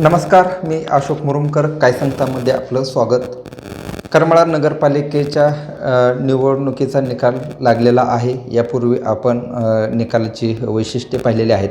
नमस्कार मी अशोक मुरुमकर काय सांगतामध्ये आपलं स्वागत. करमाळा नगरपालिकेच्या निवडणुकीचा निकाल लागलेला आहे. यापूर्वी आपण निकालाची वैशिष्ट्ये पाहिलेली आहेत.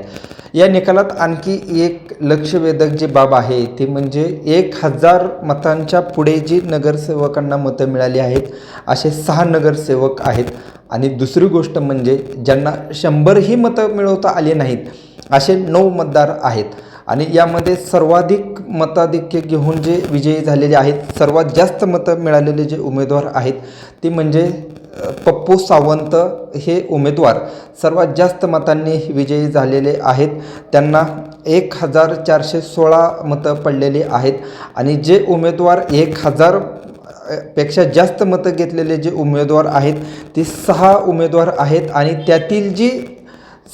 या निकालात आणखी एक लक्षवेधक जी बाब आहे ती म्हणजे एक हजार मतांच्या पुढे जी नगरसेवकांना मतं मिळाली आहेत असे सहा नगरसेवक आहेत. आणि दुसरी गोष्ट म्हणजे ज्यांना शंभरही मतं मिळवता आली नाहीत असे नऊ मतदार आहेत. आणि यामध्ये सर्वाधिक मताधिक्य घेऊन जे विजयी झालेले आहेत सर्वात जास्त मतं मिळालेले जे उमेदवार आहेत ते म्हणजे पप्पू सावंत हे उमेदवार. सर्वात जास्त मतांनी विजयी झालेले आहेत. त्यांना एक हजार चारशे सोळा मतं पडलेली आहेत. आणि जे उमेदवार एक हजारपेक्षा जास्त मतं घेतलेले जे उमेदवार आहेत ते सहा उमेदवार आहेत. आणि त्यातील जी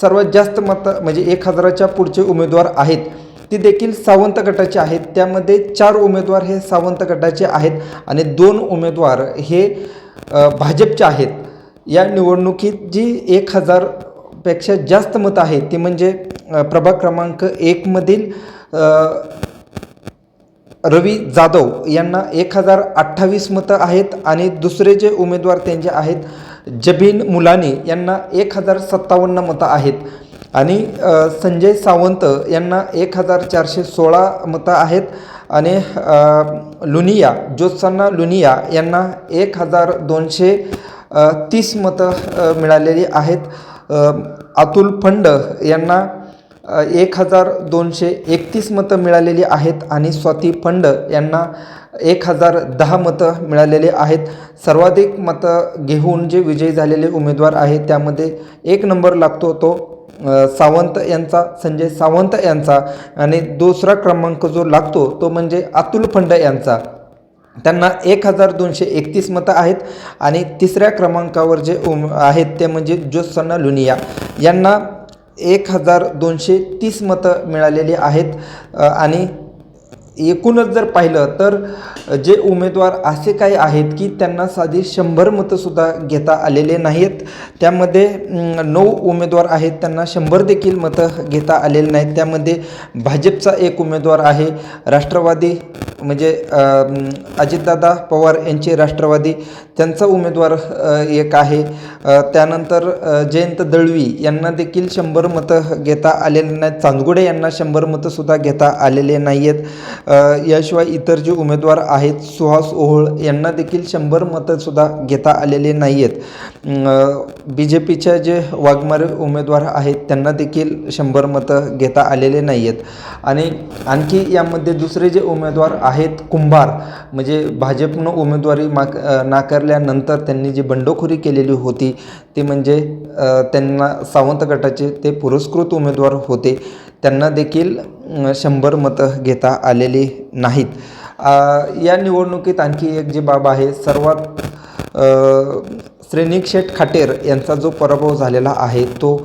सर्वात जास्त मतं म्हणजे एक हजाराच्या पुढचे उमेदवार आहेत ती देखील सावंत गटाचे आहेत. त्यामध्ये चार उमेदवार हे सावंत गटाचे आहेत आणि दोन उमेदवार हे भाजपचे आहेत. या निवडणुकीत जी एक हजारपेक्षा जास्त मतं आहेत ती म्हणजे प्रभाग क्रमांक एकमधील रवी जाधव यांना एक हजार अठ्ठावीस मतं आहेत आणि दुसरे जे उमेदवार त्यांचे आहेत जबीन मुलानी यांना एक हजार सत्तावन्न मतं आहेत. आणि संजय सावंत यांना एक हजार चारशे सोळा मतं आहेत आणि लुनिया ज्योत्सना लुनिया यांना एक हजार दोनशे तीस मतं मिळालेली आहेत. अतुल फंड यांना एक हजार दोनशे एकतीस मतं मिळालेली आहेत आणि स्वाती फंड यांना एक हजार दहा मतं मिळालेले आहेत. सर्वाधिक मतं घेऊन जे विजयी झालेले उमेदवार आहेत त्यामध्ये एक नंबर लागतो तो सावंत यांचा संजय सावंत यांचा आणि दुसरा क्रमांक जो लागतो तो म्हणजे अतुल फंड यांचा. त्यांना एक हजार दोनशे एकतीस मतं आहेत आणि तिसऱ्या क्रमांकावर जे उम आहेत ते म्हणजे ज्योत्सना लुनिया. यांना एक हजार दोनशे तीस मतं मिळालेली आहेत आणि एकूणच जर पाहिलं तर जे उमेदवार असे काही आहेत की त्यांना साधी शंभर मतंसुद्धा घेता आलेले नाहीत. त्यामध्ये नऊ उमेदवार आहेत त्यांना शंभर देखील मतं घेता आलेले नाहीत. त्यामध्ये भाजपचा एक उमेदवार आहे राष्ट्रवादी म्हणजे अजितदादा पवार यांचे राष्ट्रवादी त्यांचा उमेदवार एक आहे. त्यानंतर जयंत दळवी यांना देखील शंभर मतं घेता आलेले नाहीत. चांदगुडे यांना शंभर मतंसुद्धा घेता आलेले नाही आहेत याशिवाय इतर जे उमेदवार आहेत सुहास ओहोळ यांना देखील शंभर मतंसुद्धा घेता आलेले नाही आहेत बी जे पीच्या जे वाघमारे उमेदवार आहेत त्यांना देखील शंभर मतं घेता आलेले नाही आहेत आणि आणखी यामध्ये दुसरे जे उमेदवार आहेत कुंभार म्हणजे भाजपनं उमेदवारी माक नाकारल्यानंतर त्यांनी जी बंडखोरी केलेली होती ती म्हणजे त्यांना सावंत गटाचे ते पुरस्कृत उमेदवार होते. त्यांना देखील शंभर मतं घेता आलेली नाहीत. या निवडणुकीत आणखी एक जी बाब आहे सर्वात अ, शेठ खाटेर यांचा जो पराभव झालेला आहे तो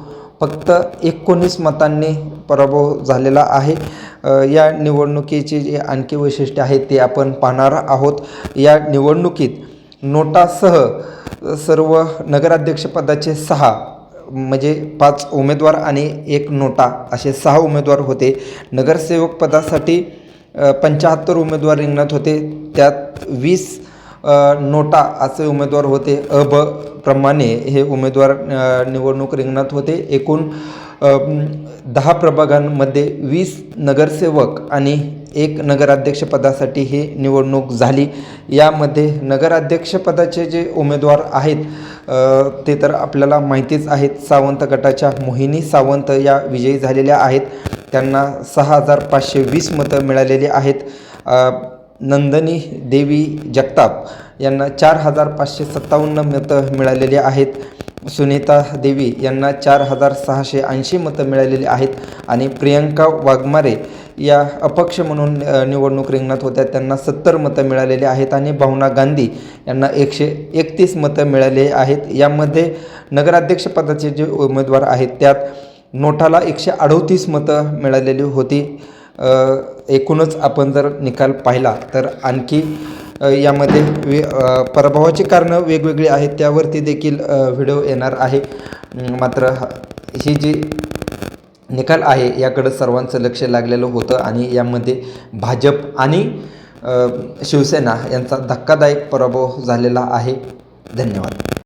फक्त एकोणीस मतांनी पराभव झालेला आहे. या निवडणुकीची जी आणखी वैशिष्ट्य आहेत ते आपण पाहणार आहोत. या निवडणुकीत नोटासह सर्व नगराध्यक्षपदाचे सहा म्हणजे पाच उमेदवार आणि एक नोटा असे सहा उमेदवार होते. नगरसेवक पदासाठी पंच्याहत्तर उमेदवार रिंगणात होते. त्यात वीस नोटा असे उमेदवार होते. अ प्रमाणे हे उमेदवार निवडणूक रिंगणात होते. एकूण दहा प्रभागांमध्ये वीस नगरसेवक आणि एक नगराध्यक्षपदासाठी ही निवडणूक झाली. यामध्ये नगराध्यक्षपदाचे जे उमेदवार आहेत ते तर आपल्याला माहितीच आहेत. सावंत गटाच्या मोहिनी सावंत या विजयी झालेल्या आहेत. त्यांना सहा हजार पाचशे वीस मतं मिळालेली आहेत. नंदनी देवी जगताप यांना चार हजार पाचशे सत्तावन्न मतं मिळालेली आहेत. सुनीता देवी यांना चार हजार सहाशे ऐंशी मतं मिळालेली आहेत. आणि प्रियंका वाघमारे या अपक्ष म्हणून निवडणूक रिंगणात होत्या. त्यांना सत्तर मतं मिळालेली आहेत आणि भावना गांधी यांना एकशे एकतीस मतं मिळाले आहेत. यामध्ये नगराध्यक्षपदाचे जे उमेदवार आहेत त्यात नोटाला एकशे अडोतीस मतं मिळालेली होती. एकूणच आपण जर निकाल पाहिला तर आणखी यामध्ये वे पराभवाची कारणं वेगवेगळी आहेत. त्यावरती देखील व्हिडिओ येणार आहे. मात्र ही जी निकाल आहे याकडं सर्वांचं लक्ष लागलेलं होतं आणि यामध्ये भाजप आणि शिवसेना यांचा धक्कादायक पराभव झालेला आहे. धन्यवाद.